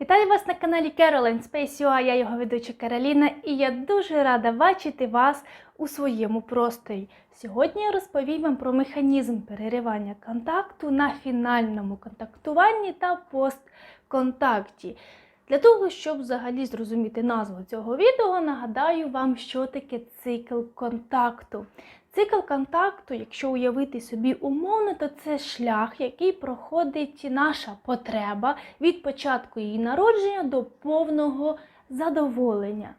Вітаю вас на каналі Caroline Space UA, я його ведуча Кароліна, і я дуже рада бачити вас у своєму просторі. Сьогодні я розповім вам про механізм переривання контакту на фінальному контактуванні та постконтакті. Для того, щоб взагалі зрозуміти назву цього відео, нагадаю вам, що таке цикл контакту. Цикл контакту, якщо уявити собі умовно, то це шлях, який проходить наша потреба від початку її народження до повного задоволення.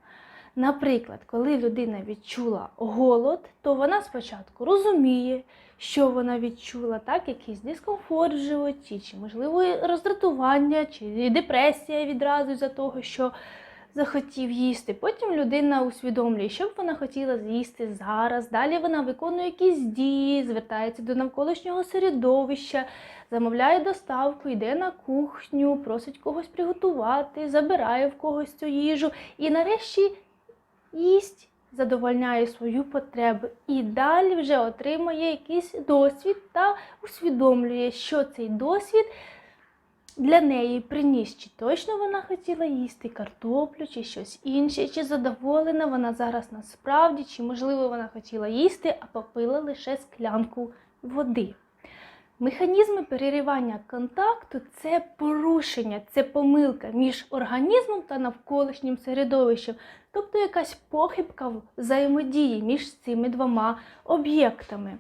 Наприклад, коли людина відчула голод, то вона спочатку розуміє, що вона відчула, так, якийсь дискомфорт в животі, чи можливо роздратування, чи депресія відразу за того, що захотів їсти. Потім людина усвідомлює, що б вона хотіла з'їсти зараз. Далі вона виконує якісь дії, звертається до навколишнього середовища, замовляє доставку, йде на кухню, просить когось приготувати, забирає в когось цю їжу і нарешті їсть. Задовольняє свою потребу і далі вже отримує якийсь досвід та усвідомлює, що цей досвід для неї приніс, чи точно вона хотіла їсти картоплю, чи щось інше, чи задоволена вона зараз насправді, чи, можливо, вона хотіла їсти, а попила лише склянку води. Механізми переривання контакту це порушення, це помилка між організмом та навколишнім середовищем, тобто якась похибка взаємодії між цими двома об'єктами.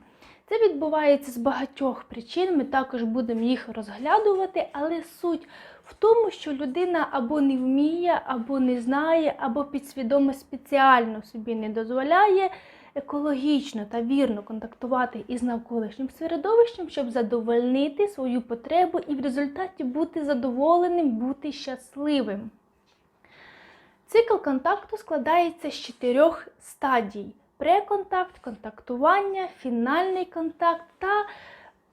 Це відбувається з багатьох причин, ми також будемо їх розглядувати, але суть в тому, що людина або не вміє, або не знає, або підсвідомо спеціально собі не дозволяє екологічно та вірно контактувати із навколишнім середовищем, щоб задовольнити свою потребу і в результаті бути задоволеним, бути щасливим. Цикл контакту складається з чотирьох стадій преконтакт, контактування, фінальний контакт та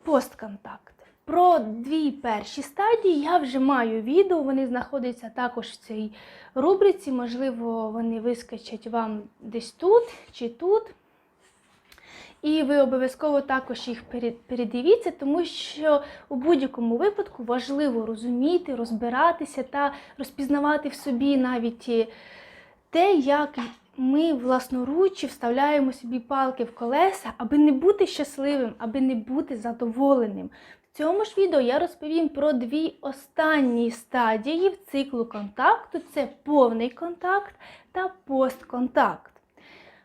постконтакт. Про дві перші стадії я вже маю відео, вони знаходяться також в цій рубриці, можливо, вони вискочать вам десь тут чи тут. І ви обов'язково також їх передивіться, тому що у будь-якому випадку важливо розуміти, розбиратися та розпізнавати в собі навіть те, як ми власноруч вставляємо собі палки в колеса, аби не бути щасливим, аби не бути задоволеним. В цьому ж відео я розповім про дві останні стадії в циклу контакту: це повний контакт та постконтакт.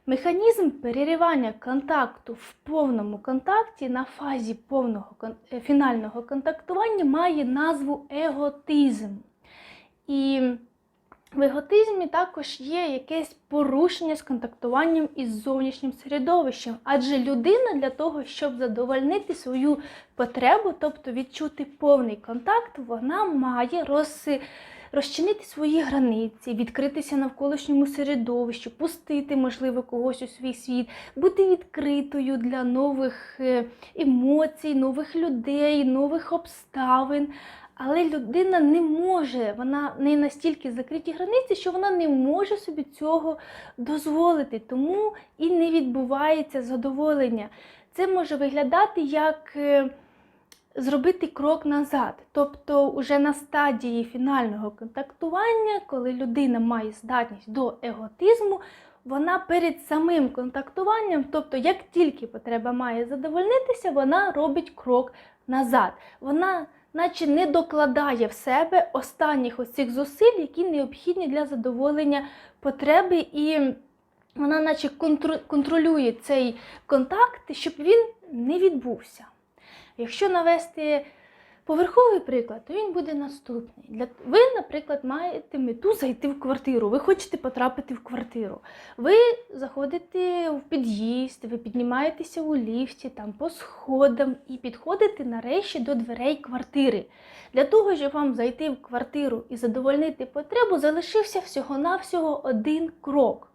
Механізм переривання контакту в повному контакті на фазі повного фінального контактування має назву еготизм. І в еготизмі також є якесь порушення з контактуванням із зовнішнім середовищем, адже людина для того, щоб задовольнити свою потребу, тобто відчути повний контакт, вона має роз... розчинити свої границі, відкритися навколишньому середовищу, пустити, можливо, когось у свій світ, бути відкритою для нових е, емоцій, нових людей, нових обставин. Але людина не може, вона не настільки закриті границі, що вона не може собі цього дозволити, тому і не відбувається задоволення. Це може виглядати як е, зробити крок назад. Тобто, уже на стадії фінального контактування, коли людина має здатність до еготизму, вона перед самим контактуванням, тобто, як тільки потреба має задовольнитися, вона робить крок назад. Вона наче не докладає в себе останніх оцих зусиль, які необхідні для задоволення потреби, і вона, наче контролює цей контакт, щоб він не відбувся. Якщо навести Поверховий приклад, то він буде наступний. Для... Ви, наприклад, маєте мету зайти в квартиру, ви хочете потрапити в квартиру. Ви заходите в під'їзд, ви піднімаєтеся у ліфті, там по сходам і підходите нарешті до дверей квартири. Для того, щоб вам зайти в квартиру і задовольнити потребу, залишився всього-навсього один крок.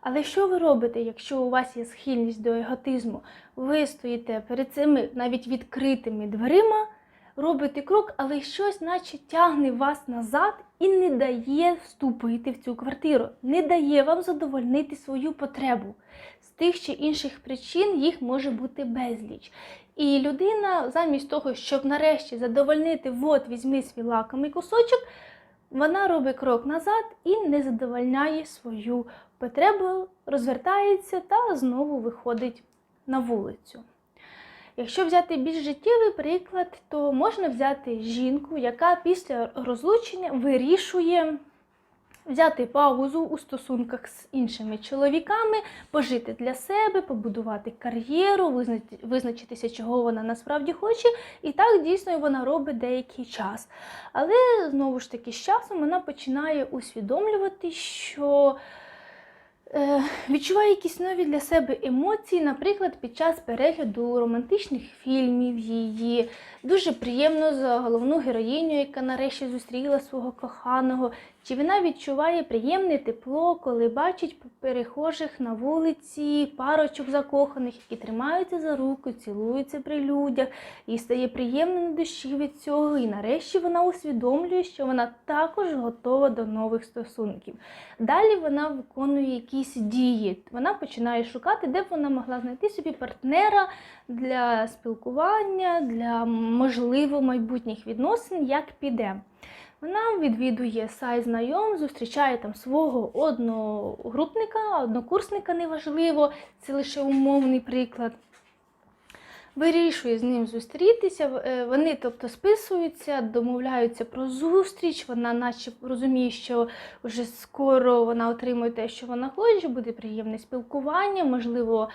Але що ви робите, якщо у вас є схильність до еготизму? Ви стоїте перед цими навіть відкритими дверима робите крок, але щось, наче тягне вас назад і не дає вступити в цю квартиру, не дає вам задовольнити свою потребу. З тих чи інших причин їх може бути безліч. І людина, замість того, щоб нарешті задовольнити, от візьми свій лакомий кусочок, Вона робить крок назад і не задовольняє свою потребу, розвертається та знову виходить на вулицю. Якщо взяти більш життєвий приклад, то можна взяти жінку, яка після розлучення вирішує взяти паузу у стосунках з іншими чоловіками, пожити для себе, побудувати кар'єру, визначитися, чого вона насправді хоче, і так дійсно вона робить деякий час. Але знову ж таки, з часом вона починає усвідомлювати, що відчуває якісь нові для себе емоції, наприклад, під час перегляду романтичних фільмів її. Дуже приємно за головну героїню, яка нарешті зустріла свого коханого. Чи вона відчуває приємне тепло, коли бачить перехожих на вулиці парочок закоханих, які тримаються за руку, цілуються при людях, їй стає приємно на душі від цього, і нарешті вона усвідомлює, що вона також готова до нових стосунків. Далі вона виконує якісь дії. Вона починає шукати, де б вона могла знайти собі партнера для спілкування, для можливо майбутніх відносин, як піде. Вона відвідує сайт знайом, зустрічає там свого одногрупника, однокурсника неважливо, це лише умовний приклад. Вирішує з ним зустрітися. е, Вони, тобто, списуються, домовляються про зустріч. Вона, наче розуміє, що вже скоро вона отримує те, що вона хоче, буде приємне спілкування, можливо.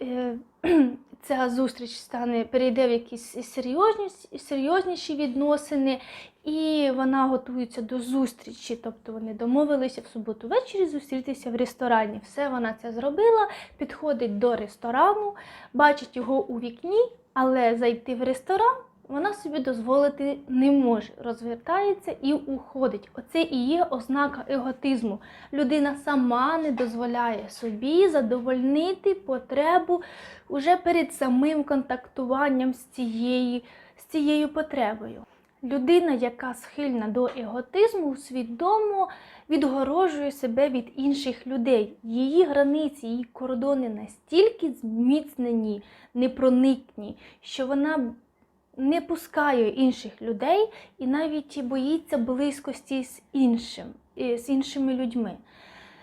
Ця зустріч стане перейде в якісь серйозні, серйозніші відносини, і вона готується до зустрічі. Тобто вони домовилися в суботу ввечері зустрітися в ресторані. Все вона це зробила, підходить до ресторану, бачить його у вікні, але зайти в ресторан вона собі дозволити не може. Розвертається і уходить. Оце і є ознака еготизму. Людина сама не дозволяє собі задовольнити потребу уже перед самим контактуванням з цією, з цією потребою. Людина, яка схильна до еготизму, свідомо відгорожує себе від інших людей. Її границі, її кордони настільки зміцнені, непроникні, що вона не пускає інших людей і навіть боїться близькості з іншим, з іншими людьми.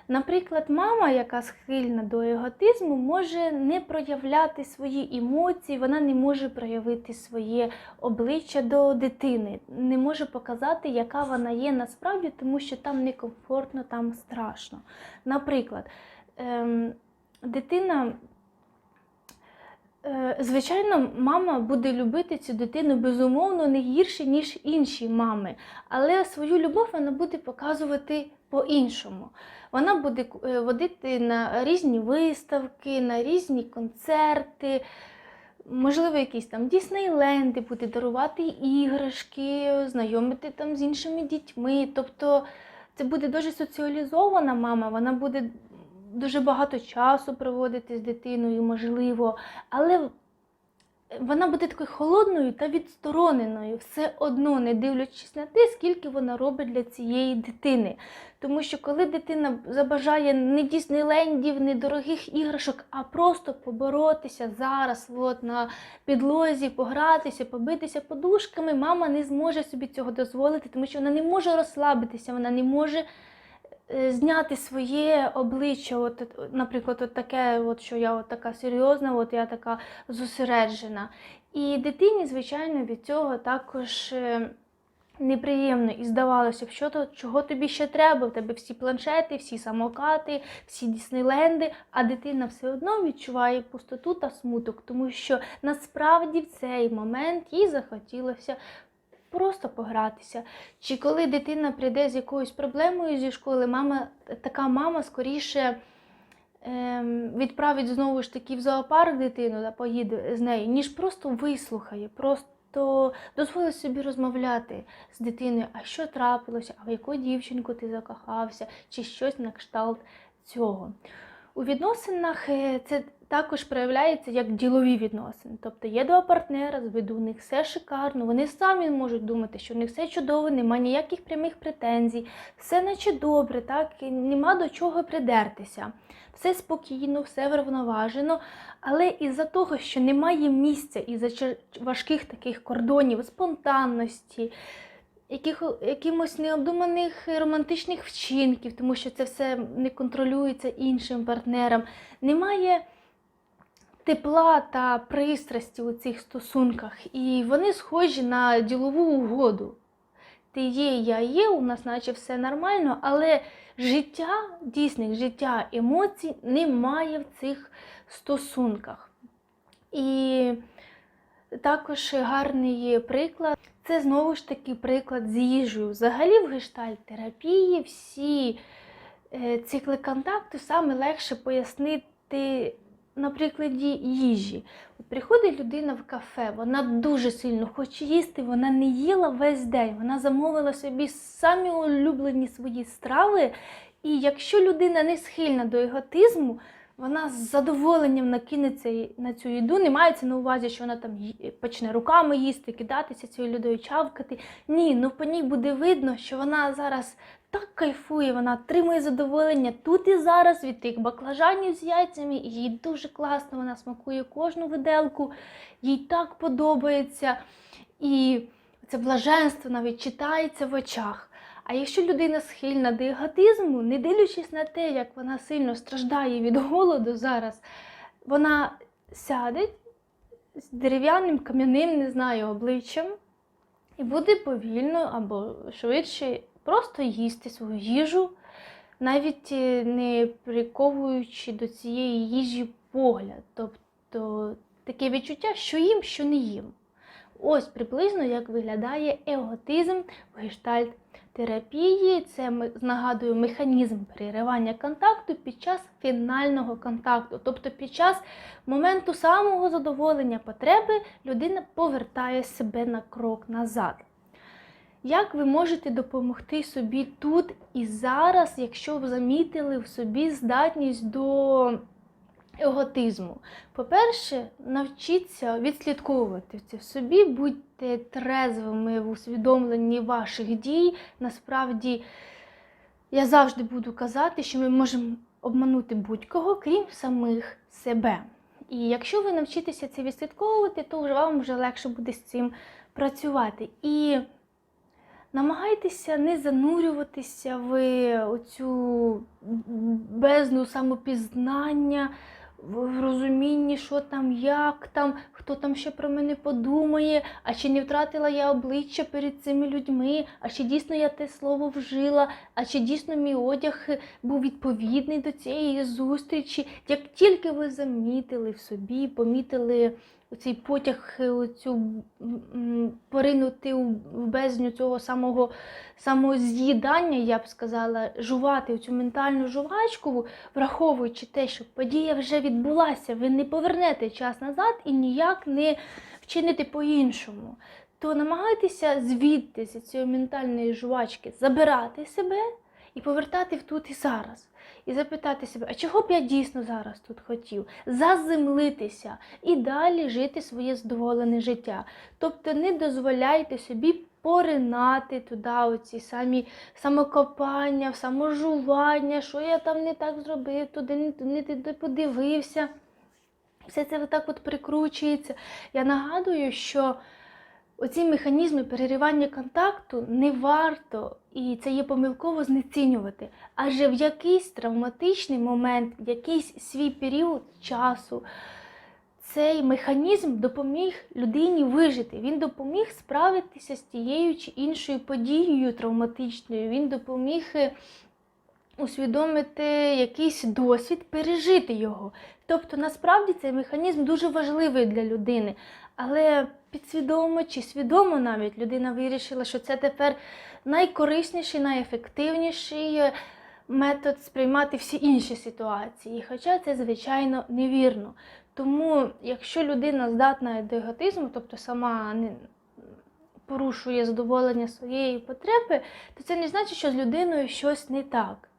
Наприклад, мама, яка схильна до еготизму, може не проявляти свої емоції, вона не може проявити своє обличчя до дитини, не може показати, яка вона є насправді, тому що там некомфортно, там страшно. Наприклад, ем, дитина. Е, Звичайно, мама буде любити цю дитину безумовно не гірше, ніж інші мами, але свою любов вона буде показувати по-іншому. Вона буде е, водити на різні виставки, на різні концерти, можливо, якісь там Діснейленди, буде дарувати іграшки, знайомити там з іншими дітьми. Тобто це буде дуже соціалізована мама, вона буде дуже багато часу проводити з дитиною, можливо, але вона буде такою холодною та відстороненою, все одно, не дивлячись на те, скільки вона робить для цієї дитини. Тому що коли дитина забажає не Діснейлендів, не дорогих іграшок, а просто поборотися зараз от, на підлозі, погратися, побитися подушками, мама не зможе собі цього дозволити, тому що вона не може розслабитися, вона не може зняти своє обличчя. От, наприклад, от таке, от, що я от така серйозна, от я така зосереджена. І дитині, звичайно, від цього також. е, Неприємно і здавалося б, що то чого тобі ще треба? В тебе всі планшети, всі самокати, всі Діснейленди, а дитина все одно відчуває пустоту та смуток, тому що насправді в цей момент їй захотілося просто погратися. Чи коли дитина прийде з якоюсь проблемою зі школи, мама, така мама скоріше ем, відправить знову ж таки в зоопарк дитину та поїде з нею, ніж просто вислухає, просто дозволить собі розмовляти з дитиною, а що трапилося, а в яку дівчинку ти закохався, чи щось на кшталт цього. У відносинах е, це також проявляється як ділові відносини. Тобто є два партнера, з виду у них все шикарно, вони самі можуть думати, що у них все чудово, немає ніяких прямих претензій, все наче добре, так, і нема до чого придертися. Все спокійно, все врівноважено, але із-за того, що немає місця, із-за важких таких кордонів, спонтанності, яких, якимось необдуманих романтичних вчинків, тому що це все не контролюється іншим партнером. Немає тепла та пристрасті у цих стосунках, і вони схожі на ділову угоду. Ти є, я є, у нас наче все нормально, але життя, дійсних життя, емоцій немає в цих стосунках. І також гарний приклад це знову ж таки приклад з їжею. Взагалі в гештальт-терапії всі е, цикли контакту саме легше пояснити на прикладі їжі. Приходить людина в кафе, вона дуже сильно хоче їсти, вона не їла весь день, вона замовила собі самі улюблені свої страви. І якщо людина не схильна до еготизму, вона з задоволенням накинеться на цю їду. Не мається на увазі, що вона там почне руками їсти, кидатися цією людою, чавкати. Ні, ну по ній буде видно, що вона зараз так кайфує, вона отримує задоволення тут і зараз від тих баклажанів з яйцями. І їй дуже класно, вона смакує кожну виделку, їй так подобається. І це блаженство навіть читається в очах. А якщо людина схильна до еготизму, не дивлячись на те, як вона сильно страждає від голоду зараз, вона сяде з дерев'яним кам'яним, не знаю, обличчям і буде повільно або швидше просто їсти свою їжу, навіть е, не приковуючи до цієї їжі погляд. Тобто таке відчуття, що їм, що не їм. Ось приблизно як виглядає еготизм в гештальт терапії. Це нагадую механізм переривання контакту під час фінального контакту. Тобто під час моменту самого задоволення потреби людина повертає себе на крок назад. Як ви можете допомогти собі тут і зараз, якщо ви замітили в собі здатність до еготизму? По-перше, навчіться відслідковувати це в собі, будьте трезвими в усвідомленні ваших дій. Насправді, я завжди буду казати, що ми можемо обманути будь-кого, крім самих себе. І якщо ви навчитеся це відслідковувати, то вже вам вже легше буде з цим працювати. І намагайтеся не занурюватися в оцю бездну самопізнання, в розумінні, що там, як там, хто там ще про мене подумає, а чи не втратила я обличчя перед цими людьми, а чи дійсно я те слово вжила, а чи дійсно мій одяг був відповідний до цієї зустрічі. Як тільки ви замітили в собі, помітили цей потяг, цю поринути у в бездню цього самого самоз'їдання, я б сказала, жувати цю ментальну жувачку, враховуючи те, що подія вже відбулася, ви не повернете час назад і ніяк не вчините по-іншому. То намагайтеся звідти з цієї ментальної жувачки забирати себе і повертати в тут і зараз. І запитати себе, а чого б я дійсно зараз тут хотів? Заземлитися і далі жити своє задоволене життя. Тобто не дозволяйте собі поринати туди оці самі самокопання, саможування, що я там не так зробив, туди не, туди подивився. Все це отак от прикручується. Я нагадую, що оці механізми переривання контакту не варто, і це є помилково знецінювати. Адже в якийсь травматичний момент, в якийсь свій період часу, цей механізм допоміг людині вижити. Він допоміг справитися з тією чи іншою подією травматичною. Він допоміг е, усвідомити якийсь досвід, пережити його. Тобто, насправді цей механізм дуже важливий для людини. Але підсвідомо чи свідомо навіть людина вирішила, що це тепер найкорисніший, найефективніший е, метод сприймати всі інші ситуації. Хоча це, звичайно, невірно. Тому, якщо людина здатна до еготизму, тобто сама не порушує задоволення своєї потреби, то це не значить, що з людиною щось не так.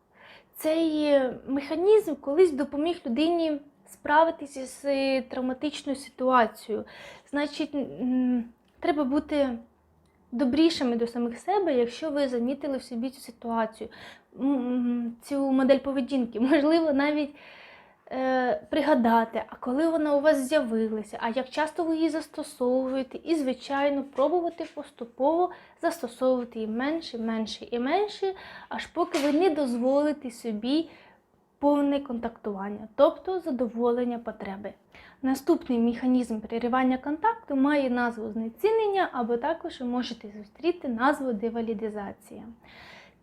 Цей е, механізм колись допоміг людині справитися з е, травматичною ситуацією. Значить, треба бути добрішими до самих себе, якщо ви замітили в собі цю ситуацію, цю модель поведінки. Можливо, навіть е, пригадати, а коли вона у вас з'явилася, а як часто ви її застосовуєте, і, звичайно, пробувати поступово застосовувати її менше, менше і менше, аж поки ви не дозволите собі повне контактування, тобто задоволення потреби. Наступний механізм переривання контакту має назву знецінення, або також ви можете зустріти назву девалідизація.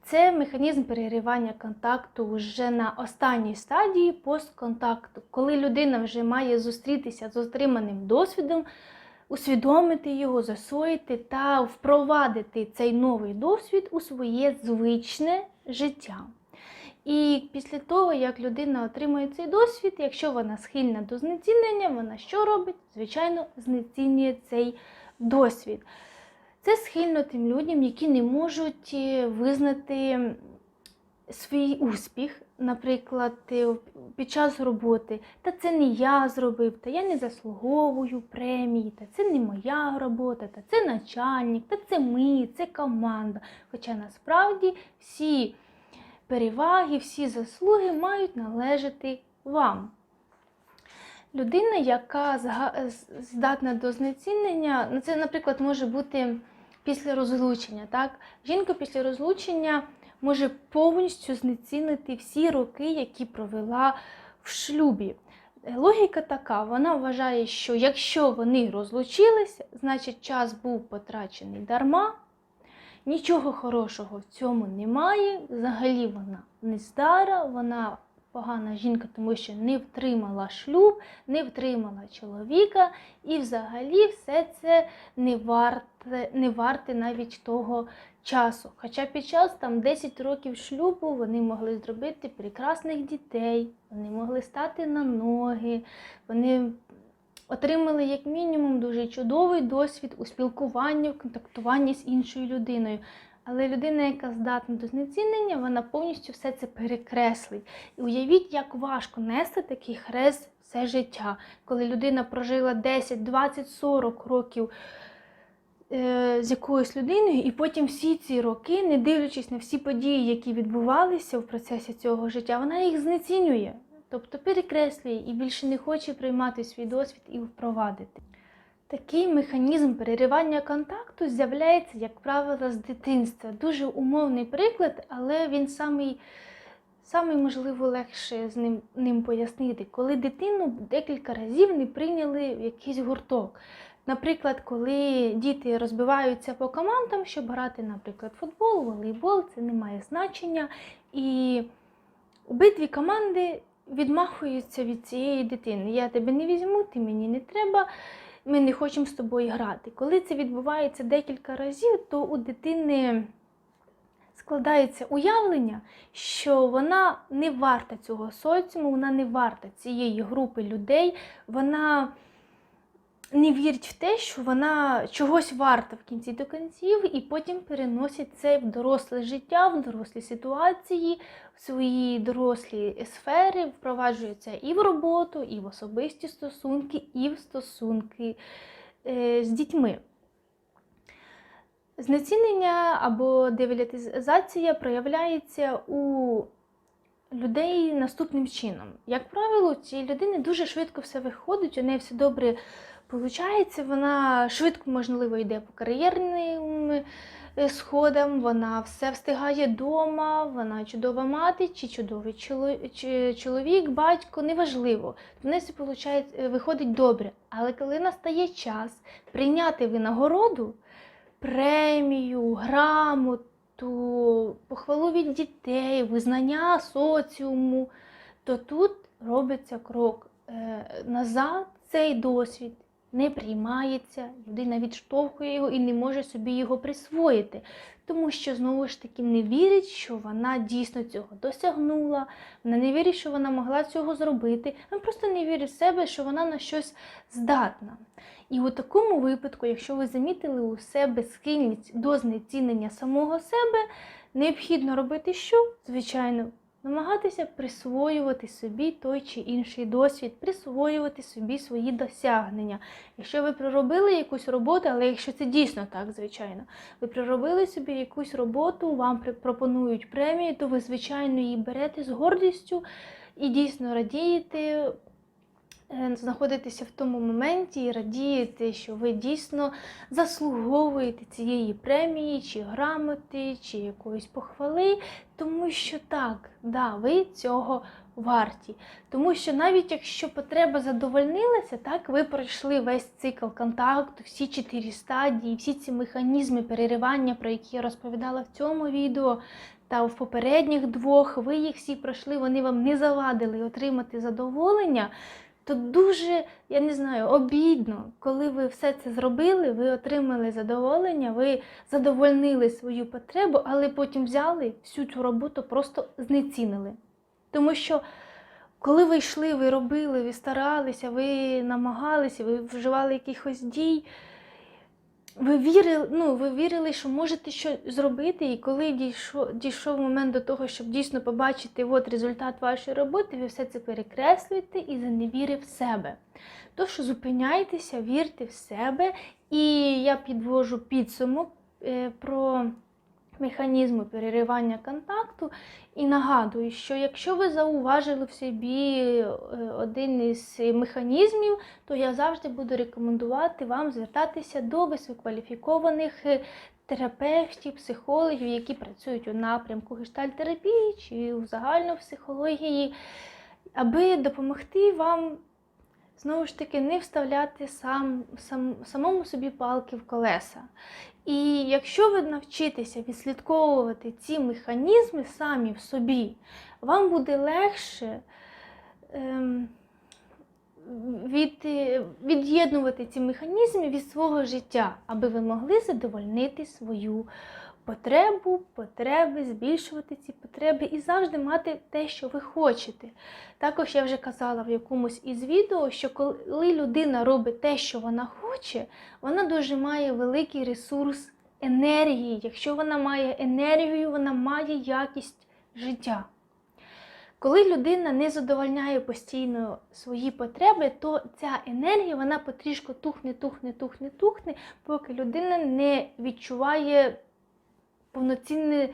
Це механізм переривання контакту вже на останній стадії постконтакту, коли людина вже має зустрітися з отриманим досвідом, усвідомити його, засвоїти та впровадити цей новий досвід у своє звичне життя. І після того, як людина отримує цей досвід, якщо вона схильна до знецінення, вона що робить? Звичайно, знецінює цей досвід. Це схильно тим людям, які не можуть е, визнати свій успіх, наприклад, е, під час роботи. Та це не я зробив, та я не заслуговую премії, та це не моя робота, та це начальник, та це ми, це команда. Хоча насправді всі переваги, всі заслуги мають належати вам. Людина, яка здатна до знецінення, ну це, наприклад, може бути після розлучення. Так? Жінка після розлучення може повністю знецінити всі роки, які провела в шлюбі. Логіка така: вона вважає, що якщо вони розлучилися, значить час був потрачений дарма, нічого хорошого в цьому немає. Взагалі вона не здара, вона погана жінка, тому що не втримала шлюб, не втримала чоловіка, і взагалі все це не варте, не варте навіть того часу. Хоча під час там 10 років шлюбу вони могли зробити прекрасних дітей, вони могли стати на ноги, вони отримали як мінімум дуже чудовий досвід у спілкуванні, в контактуванні з іншою людиною. Але людина, яка здатна до знецінення, вона повністю все це перекреслить. І уявіть, як важко нести такий хрест все життя, коли людина прожила 10, 20, 40 років е, з якоюсь людиною, і потім всі ці роки, не дивлячись на всі події, які відбувалися в процесі цього життя, вона їх знецінює, тобто перекреслює і більше не хоче приймати свій досвід і впровадити. Такий механізм переривання контакту з'являється, як правило, з дитинства. Дуже умовний приклад, але він самий, самий можливо, легше з ним, ним пояснити, коли дитину декілька разів не прийняли в якийсь гурток. Наприклад, коли діти розбиваються по командам, щоб грати, наприклад, футбол, волейбол, це не має значення. І обидві команди відмахуються від цієї дитини. Я тебе не візьму, ти мені не треба ми не хочемо з тобою грати. Коли це відбувається декілька разів, то у дитини складається уявлення, що вона не варта цього соціуму, вона не варта цієї групи людей, вона не вірить в те, що вона чогось варта в кінці до кінців, і потім переносить це в доросле життя, в дорослі ситуації, в свої дорослі сфери, впроваджує це і в роботу, і в особисті стосунки, і в стосунки е, з дітьми. Знецінення або девалітизація проявляється у людей наступним чином. Як правило, цієї людини дуже швидко все виходить, у неї все добре виходить, вона швидко, можливо, йде по кар'єрним е, сходам, вона все встигає вдома, вона чудова мати чи чудовий чоловік, батько, неважливо. В неї виходить, виходить добре. Але коли настає час прийняти винагороду, премію, грамоту, похвалу від дітей, визнання соціуму, то тут робиться крок е, назад, цей досвід не приймається, людина відштовхує його і не може собі його присвоїти, тому що знову ж таки не вірить, що вона дійсно цього досягнула, вона не вірить, що вона могла цього зробити, вона просто не вірить в себе, що вона на щось здатна. І у такому випадку, якщо ви замітили у себе схильність до знецінення самого себе, необхідно робити що? Звичайно, намагатися присвоювати собі той чи інший досвід, присвоювати собі свої досягнення. Якщо ви проробили якусь роботу, але якщо це дійсно так, звичайно, ви проробили собі якусь роботу, вам пропонують премію, то ви, звичайно, її берете з гордістю і дійсно радієте. Е, Знаходитеся в тому моменті і радієте, що ви дійсно заслуговуєте цієї премії, чи грамоти, чи якоїсь похвали, тому що так, да, ви цього варті. Тому що навіть якщо потреба задовольнилася, так ви пройшли весь цикл контакту, всі чотири стадії, всі ці механізми переривання, про які я розповідала в цьому відео. Та в попередніх двох ви їх всі пройшли, вони вам не завадили отримати задоволення, то дуже, я не знаю, обідно, коли ви все це зробили, ви отримали задоволення, ви задовольнили свою потребу, але потім взяли всю цю роботу, просто знецінили. Тому що коли ви йшли, ви робили, ви старалися, ви намагалися, ви вживали якихось дій. Ви вірили, ну, ви вірили, що можете щось зробити, і коли дійшов, дійшов момент до того, щоб дійсно побачити от результат вашої роботи, ви все це перекреслюєте і заневіри в себе. Тож зупиняйтеся, вірте в себе, і я підвожу підсумок е, про механізми переривання контакту. І нагадую, що якщо ви зауважили в собі е, один із механізмів, то я завжди буду рекомендувати вам звертатися до висококваліфікованих е, терапевтів, психологів, які працюють у напрямку гештальтерапії чи у загальної психології, аби допомогти вам знову ж таки не вставляти сам, сам, самому собі палки в колеса. І якщо ви навчитеся відслідковувати ці механізми самі в собі, вам буде легше ем, від, від'єднувати ці механізми від свого життя, аби ви могли задовольнити свою потребу, потреби, збільшувати ці потреби і завжди мати те, що ви хочете. Також я вже казала в якомусь із відео, що коли людина робить те, що вона хоче, вона дуже має великий ресурс енергії. Якщо вона має енергію, вона має якість життя. Коли людина не задовольняє постійно свої потреби, то ця енергія вона потрішку тухне, тухне, тухне, тухне, поки людина не відчуває повноцінне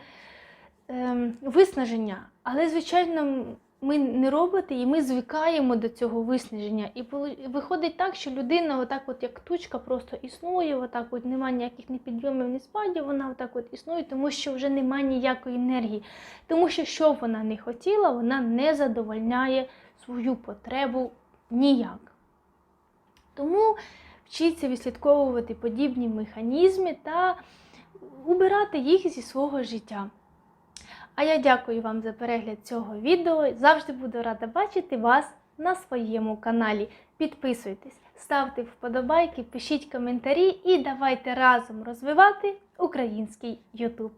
ем, виснаження. Але, звичайно, ми не роботи, і ми звикаємо до цього виснаження. І виходить так, що людина, отак, от як тучка, просто існує, отак от немає ніяких ні підйомів, ні спадів, вона отак от існує, тому що вже немає ніякої енергії. Тому що що б вона не хотіла, вона не задовольняє свою потребу ніяк. Тому вчіться відслідковувати подібні механізми та убирати їх зі свого життя. А я дякую вам за перегляд цього відео. Завжди буду рада бачити вас на своєму каналі. Підписуйтесь, ставте вподобайки, пишіть коментарі і давайте разом розвивати український YouTube.